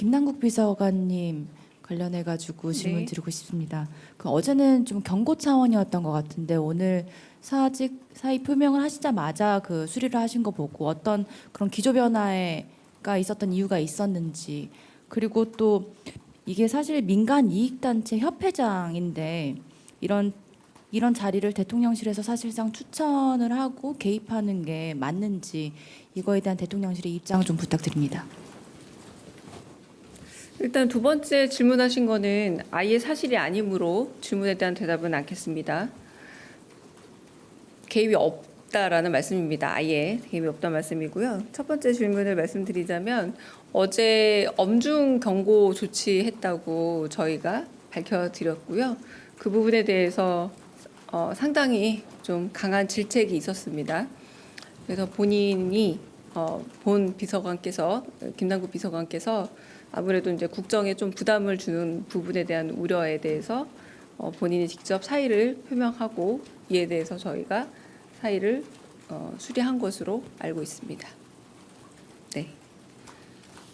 김남국 비서관님 관련해 가지고 질문 네. 드리고 싶습니다. 그 어제는 좀 경고 차원이었던 것 같은데 오늘 사직 사의 표명을 하시자마자 그 수리를 하신 거 보고 어떤 그런 기조 변화가 있었던 이유가 있었는지 그리고 또 이게 사실 민간 이익 단체 협회장인데 이런 이런 자리를 대통령실에서 사실상 추천을 하고 개입하는 게 맞는지 이거에 대한 대통령실의 입장 좀 부탁드립니다. 일단 두 번째 질문하신 거는 아예 사실이 아니므로 질문에 대한 대답은 않겠습니다. 개입이 없다라는 말씀입니다. 아예 개입이 없다는 말씀이고요. 첫 번째 질문을 말씀드리자면 어제 엄중 경고 조치했다고 저희가 밝혀드렸고요. 그 부분에 대해서 어, 상당히 좀 강한 질책이 있었습니다. 그래서 본인이 어, 본 비서관께서 김남국 비서관께서 아무래도 이제 국정에 좀 부담을 주는 부분에 대한 우려에 대해서 어, 본인이 직접 사의를 표명하고 이에 대해서 저희가 사의를 어, 수리한 것으로 알고 있습니다. 네.